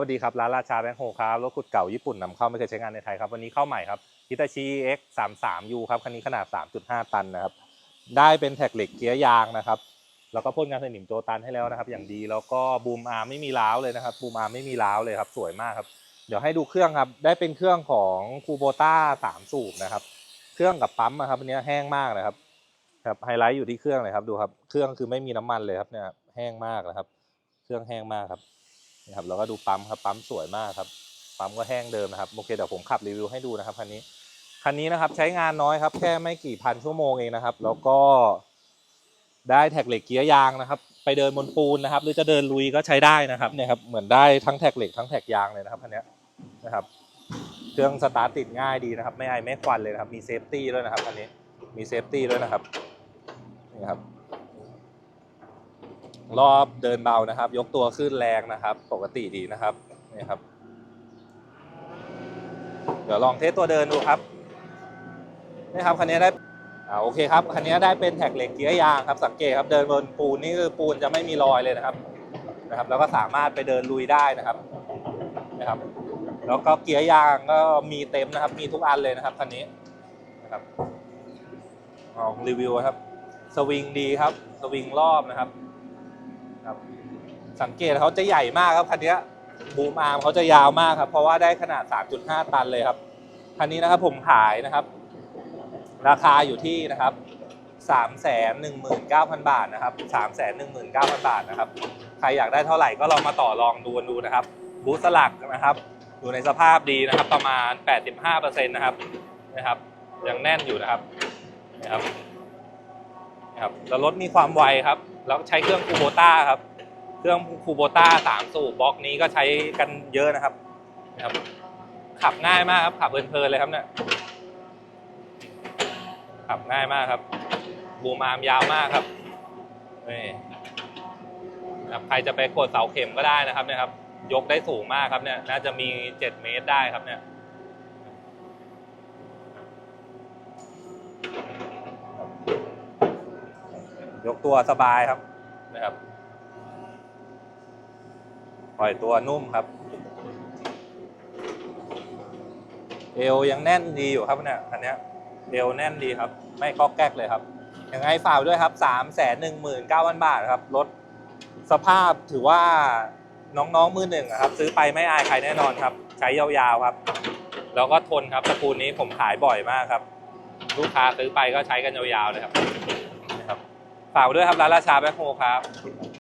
สวัสดีครับร้านราชาแบงค์โฮครับรถขุดเก่าญี่ปุ่นนำเข้าไม่เคยใช้งานในไทยครับวันนี้เข้าใหม่ครับฮิตาชิ X 3 3 U ครับคันนี้ขนาด 3.5 ตันนะครับได้เป็นแท็กเหล็กเกียร์ยางนะครับแล้วก็พ่นงานสนิมโจตันให้แล้วนะครับ อย่างดีแล้วก็บูมอาร์มไม่มีร้าวเลยนะครับบูมอาร์มไม่มีร้าวเลยครับสวยมากครับเดี๋ยวให้ดูเครื่องครับได้เป็นเครื่องของคูโบต้า3สูบนะครับเครื่องกับปั๊มอะครับอันนี้แห้งมากนะครับครับไฮไลท์อยู่ที่เครื่องเลยครับดูครับเครื่องคือไม่มีน้ำมันเลยครับเนี่ยแห้งมากนะครับ เครื่องแห้งมากครับ ครับแล้วก็ดูปั๊มครับปั๊มสวยมากครับปั๊มก็แห้งเดิมนะครับโอเคเดี๋ยวผมขับรีวิวให้ดูนะครับคันนี้คันนี้นะครับใช้งานน้อยครับแค่ไม่กี่พันชั่วโมงเองนะครับ แล้วก็ได้แท็กเหล็กเกียร์ยางนะครับ ไปเดินบนปูนนะครับ หรือจะเดินลุยก็ใช้ได้นะครับเนี่ยครับเหมือนได้ทั้งแท็กเหล็กทั้งแท็กยางเลยนะครับคันนี้นะครับเครื่องสตาร์ทติดง่ายดีนะครับ ไม่ไอไม่ควันเลยนะครับมีเซฟตี้ด้วยนะครับคันนี้มีเซฟตี้ด้วยนะครับนี่ครับ รอบเดินเบานะครับ ยกตัวขึ้นแรงนะครับ ปกติดีนะครับนี่ครับ เดี๋ยวลองเทสตัวเดินดูครับนี่ครับคันนี้ได้อ่าโอเคครับคันนี้ได้เป็นแท็กเหล็กเกียร์ยางครับ สังเกตครับเดินบนปูนนี่คือปูนจะไม่มีรอยเลยนะครับนะครับ แล้วก็สามารถไปเดินลุยได้นะครับนะครับ แล้วก็เกียร์ยางก็มีเต็มนะครับ มีทุกอันเลยนะครับคันนี้นะครับลองรีวิวครับ สวิงดีครับ สวิงรอบนะครับ ครับ สังเกตเขาจะใหญ่มากครับคันนี้บูมอาร์มเขาจะยาวมากครับ เพราะว่าได้ขนาด 3.5 ตันเลยครับคันนี้นะครับผมขายนะครับ ราคาอยู่ที่นะครับ 3 1 9 0 0 0 บาทนะครับ 3 1 9 0 0 0 บาทนะครับ ใครอยากได้เท่าไหร่ก็ลองมาต่อรองดูนดูนะครับ บูสลักนะครับ อยู่ในสภาพดีนะครับ ประมาณ 85%นะครับนะครับยังแน่นอยู่นะครับนะครับนะครับแล้วรถมีความไวครับ แล้วใช้เครื่องคูโบต้าครับ เครื่องคูโบต้าสามสูบบล็อกนี้ก็ใช้กันเยอะนะครับนะครับ ขับง่ายมากครับ ขับเพลินๆเลยครับเนี่ย ขับง่ายมากครับบูมามยาวมากครับนี่ครับใครจะไปกดเสาเข็มก็ได้นะครับเนี่ยครับ ยกได้สูงมากครับเนี่ย น่าจะมีเจ็ดเมตรได้ครับเนี่ย ยกตัวสบายครับนะครับปล่อยตัวนุ่มครับ เอวยังแน่นดีอยู่ครับเนี่ยคันเนี้ยเอวแน่นดีครับ ไม่ก๊อกแก๊กเลยครับยังไงฝากด้วยครับสามแสนหนึ่งหมื่นเก้าพันบาทครับรถสภาพถือว่าน้องๆมือหนึ่งอะครับ ซื้อไปไม่อายใครแน่นอนครับ ใช้ยาวๆครับ แล้วก็ทนครับตระกูลนี้ผมขายบ่อยมากครับ ลูกค้าซื้อไปก็ใช้กันยาวๆเลยครับนะครับ ฝากไว้ด้วยครับร้านราชาแบ็คโฮครับ